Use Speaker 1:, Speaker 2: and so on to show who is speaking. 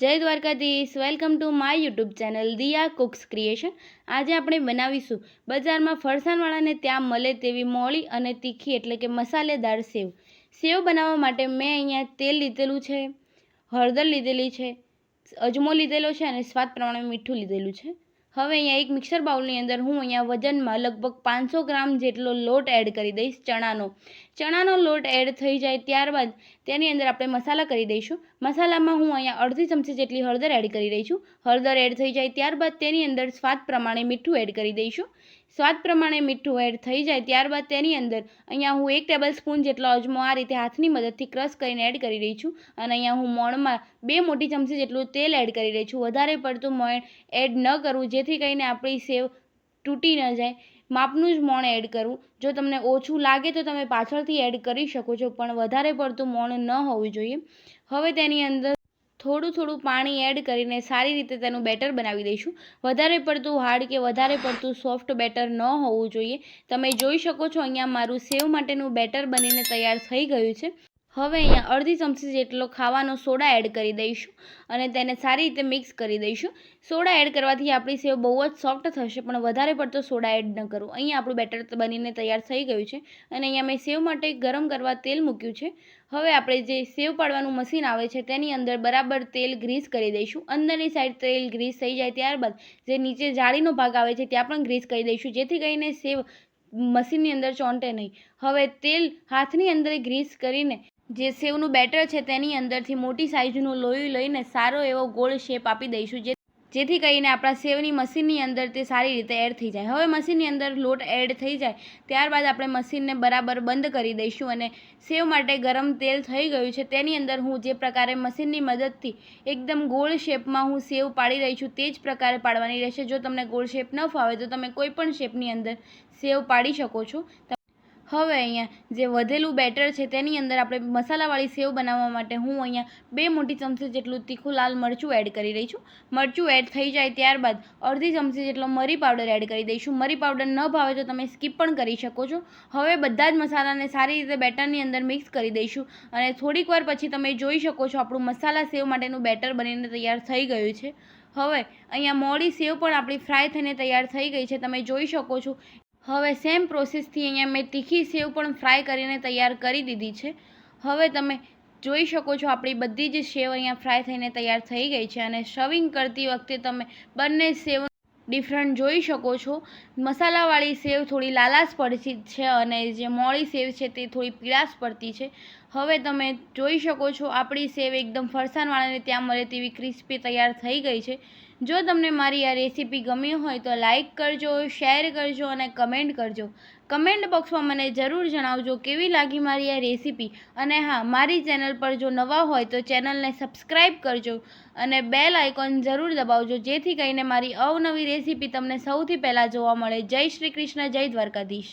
Speaker 1: જય Dwarkadhish. Welcome to my YouTube channel Diya cooks creation આજે આપણે બનાવીશું બજારમાં ફરસાણવાળાને ત્યાં મળે તેવી મોળી અને તીખી એટલે કે મસાલેદાર સેવ. સેવ બનાવવા માટે મેં અહીંયા તેલ લીધેલું છે, હળદર લીધેલી છે, અજમો લીધેલો છે અને સ્વાદ પ્રમાણે મીઠું લીધેલું છે. હવે અહીંયા એક મિક્સર બાઉલની અંદર હું અહીંયા વજનમાં લગભગ પાંચસો ગ્રામ જેટલો લોટ એડ કરી દઈશ ચણાનો. ચણાનો લોટ એડ થઈ જાય ત્યારબાદ તેની અંદર આપણે મસાલા કરી દઈશું. મસાલામાં હું અહીંયા અડધી ચમચી જેટલી હળદર એડ કરી રહી છું હળદર એડ થઈ જાય ત્યારબાદ તેની અંદર સ્વાદ પ્રમાણે મીઠું એડ કરી દઈશું. સ્વાદ પ્રમાણે મીઠું એડ થઈ જાય ત્યારબાદ તેની અંદર અહીંયા હું એક ટેબલ સ્પૂન જેટલો અજમો આ રીતે હાથની મદદથી ક્રશ કરીને એડ કરી રહી છું અને અહીંયા હું મોણમાં બે મોટી ચમચી જેટલું તેલ એડ કરી રહી છું. વધારે પડતું મોણ એડ ન કરવું, જેથી કરીને આપણી સેવ તૂટી ન જાય. માપનું જ મોણ એડ કરવું. જો તમને ઓછું લાગે તો તમે પાછળથી એડ કરી શકો છો, પણ વધારે પડતું મોણ ન હોવું જોઈએ. હવે તેની અંદર થોડું થોડું પાણી એડ કરીને સારી રીતે તેનું બેટર બનાવી દઈશું. વધારે પડતું હાર્ડ કે વધારે પડતું સોફ્ટ બેટર ન હોવું જોઈએ. તમે જોઈ શકો છો, અહીંયા મારું સેવ માટેનું બેટર બનીને તૈયાર થઈ ગયું છે. હવે અહીંયા અડધી ચમચી જેટલો ખાવાનો સોડા એડ કરી દઈશું અને તેને સારી રીતે મિક્સ કરી દઈશું. સોડા એડ કરવાથી આપણી સેવ બહુ જ સોફ્ટ થશે, પણ વધારે પડતો સોડા એડ ન કરવું. અહીંયા આપણું બેટર બનીને તૈયાર થઈ ગયું છે અને અહીંયા મેં સેવ માટે ગરમ કરવા તેલ મૂક્યું છે. હવે આપણે જે સેવ પાડવાનું મશીન આવે છે તેની અંદર બરાબર તેલ ગ્રીસ કરી દઈશું. અંદરની સાઈડ તેલ ગ્રીસ થઈ જાય ત્યારબાદ જે નીચે જાળીનો ભાગ આવે છે ત્યાં પણ ગ્રીસ કરી દઈશું, જેથી કરીને સેવ મશીનની અંદર ચોંટે નહીં. હવે તેલ હાથની અંદર ગ્રીસ કરીને જે સેવનું બેટર છે તેની અંદરથી મોટી સાઇઝનું લોહી લઈને સારો એવો ગોળ શેપ આપી દઈશું, જે જેથી કરીને આપણા સેવની મશીનની અંદર તે સારી રીતે એડ થઈ જાય. હવે મશીનની અંદર લોટ એડ થઈ જાય, ત્યારબાદ આપણે મશીનને બરાબર બંધ કરી દઈશું અને સેવ માટે ગરમ તેલ થઈ ગયું છે, તેની અંદર હું જે પ્રકારે મશીનની મદદથી એકદમ ગોળ શેપમાં હું સેવ પાડી રહી છું, તે જ પ્રકારે પાડવાની રહેશે. જો તમને ગોળ શેપ ન ફાવે, તો તમે કોઈ પણ શેપની અંદર સેવ પાડી શકો છો. હવે અહીંયા જે વધેલું બેટર છે તેની અંદર આપણે મસાલાવાળી સેવ બનાવવા માટે હું અહીંયા બે મોટી ચમચી જેટલું તીખું લાલ મરચું એડ કરી રહી છું. મરચું એડ થઈ જાય ત્યારબાદ અડધી ચમચી જેટલો મરી પાવડર એડ કરી દઈશું. મરી પાવડર ન ભાવે તો તમે સ્કીપ પણ કરી શકો છો. હવે બધા જ મસાલાને સારી રીતે બેટરની અંદર મિક્સ કરી દઈશું અને થોડીક વાર પછી તમે જોઈ શકો છો આપણું મસાલા સેવ માટેનું બેટર બનીને તૈયાર થઈ ગયું છે. હવે અહીંયા મોડી સેવ પણ આપણી ફ્રાય થઈને તૈયાર થઈ ગઈ છે. તમે જોઈ શકો છો હવે સેમ પ્રોસેસથી અહીંયા મેં તીખી સેવ પણ ફ્રાય કરીને તૈયાર કરી દીધી છે. હવે તમે જોઈ શકો છો આપણી બધી જ સેવ અહીંયા ફ્રાય થઈને તૈયાર થઈ ગઈ છે અને સર્વિંગ કરતી વખતે તમે બંને સેવ ડિફરન્ટ જોઈ શકો છો. મસાલાવાળી સેવ થોડી લાલાશ પડતી છે અને જે મોળી સેવ છે તે થોડી પીળાશ પડતી છે. હવે તમે જોઈ શકો છો, આપણી સેવ એકદમ ફરસાણવાળાને ત્યાં મળે તેવી ક્રિસ્પી તૈયાર થઈ ગઈ છે. જો તમને મારી આ રેસીપી ગમી હોય તો લાઇક કરજો શેર કરજો અને કમેન્ટ કરજો. કમેન્ટ બોક્સમાં મને જરૂર જણાવજો કેવી લાગી મારી આ રેસીપી અને હા, મારી ચેનલ પર જો નવા હોય તો ચેનલને સબસ્ક્રાઈબ કરજો અને બેલ આઇકોન જરૂર દબાવજો, જેથી કરીને મારી અવનવી રેસીપી તમને સૌથી પહેલાં જોવા મળે. જય શ્રી કૃષ્ણ, જય દ્વારકાધીશ.